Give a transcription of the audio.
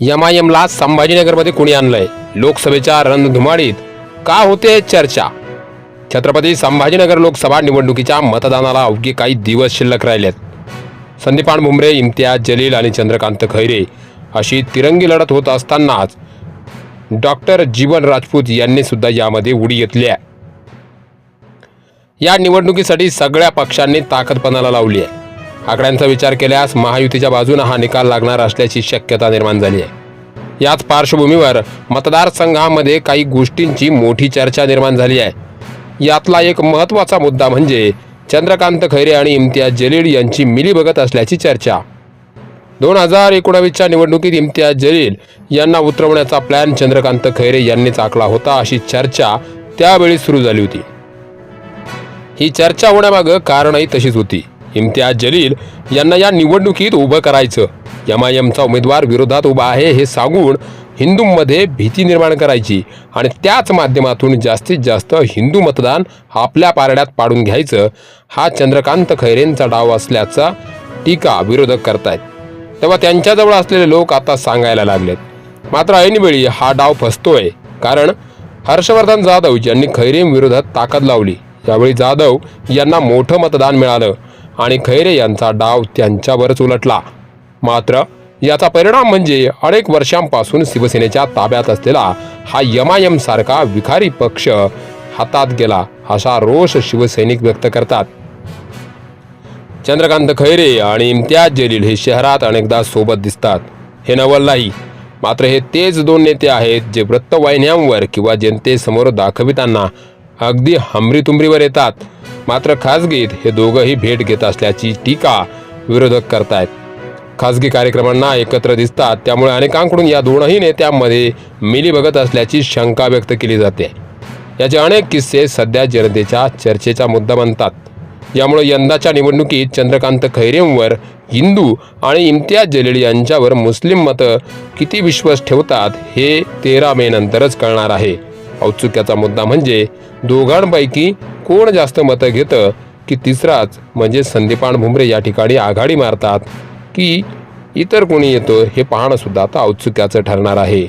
यमायमला संभाजीनगरमध्ये कुणी आणलंय? लोकसभेच्या रणधुमाळीत का होते चर्चा? छत्रपती संभाजीनगर लोकसभा निवडणुकीच्या मतदानाला अवघे काही दिवस शिल्लक राहिलेत. संदीपान भुमरे इम्तियाज जलील आणि चंद्रकांत खैरे अशी तिरंगी लढत होत असतानाच डॉक्टर जीवन राजपूत यांनी सुद्धा यामध्ये उडी घेतली आहे. या निवडणुकीसाठी सगळ्या पक्षांनी ताकदपणाला लावली आहे. आकड्यांचा विचार केल्यास महायुतीच्या बाजूने हा निकाल लागणार असल्याची शक्यता निर्माण झाली आहे. याच पार्श्वभूमीवर मतदारसंघामध्ये काही गोष्टींची मोठी चर्चा निर्माण झाली आहे. यातला एक महत्त्वाचा मुद्दा म्हणजे चंद्रकांत खैरे आणि इम्तियाज जलील यांची मिलीभगत असल्याची चर्चा. दोन हजार एकोणावीसच्या निवडणुकीत इम्तियाज जलील यांना उतरवण्याचा प्लॅन चंद्रकांत खैरे यांनीच आखला होता अशी चर्चा त्यावेळी सुरू झाली होती. ही चर्चा होण्यामागं कारणही तशीच होती. इम्तियाज जलील यांना या निवडणुकीत उभं करायचं एम आय एमचा उमेदवार विरोधात उभा आहे हे सांगून हिंदूंमध्ये भीती निर्माण करायची आणि त्याच माध्यमातून जास्तीत जास्त हिंदू मतदान आपल्या पारड्यात पाडून घ्यायचं हा चंद्रकांत खैरेंचा डाव असल्याचा टीका विरोधक करतायत. तेव्हा त्यांच्याजवळ असलेले लोक आता सांगायला लागलेत. मात्र ऐनवेळी हा डाव फसतोय कारण हर्षवर्धन जाधव यांनी खैरेंविरोधात ताकद लावली. यावेळी जाधव यांना मोठं मतदान मिळालं आणि खैरे यांचा डाव त्यांच्यावरच उलटला. मात्र याचा परिणाम म्हणजे अनेक वर्षांपासून शिवसेनेच्या ताब्यात असलेला हा यमायम सारखा विखारी पक्ष हातात गेला असा रोष शिवसैनिक व्यक्त करतात. चंद्रकांत खैरे आणि इम्तियाज जलील हे शहरात अनेकदा सोबत दिसतात. हे नवल नाही मात्र हे तेच दोन नेते आहेत जे वृत्तवाहिन्यांवर किंवा जनतेसमोर दाखविताना अगदी हमरीतुमरीवर येतात. मात्र खासगीत हे दोघंही भेट घेत असल्याची टीका विरोधक करतायत. खासगी कार्यक्रमांना एकत्र दिसतात त्यामुळे अनेकांकडून या दोनही नेत्यांमध्ये मिलीभगत असल्याची शंका व्यक्त केली जाते. याचे अनेक किस्से सध्या जनतेच्या चर्चेचा मुद्दा बनतात. यामुळे यंदाच्या निवडणुकीत चंद्रकांत खैरेंवर हिंदू आणि इम्तियाज जलील यांच्यावर मुस्लिम मतं किती विश्वास ठेवतात हे तेरा मे नंतरच कळणार आहे. औत्सुक्याचा मुद्दा म्हणजे दोघांपैकी कोण जास्त मतं घेतं की तिसराच म्हणजे संदीपान भुमरे या ठिकाणी आघाडी मारतात की इतर कोणी येतो हे पाहणंसुद्धा आता औत्सुक्याचं ठरणार आहे.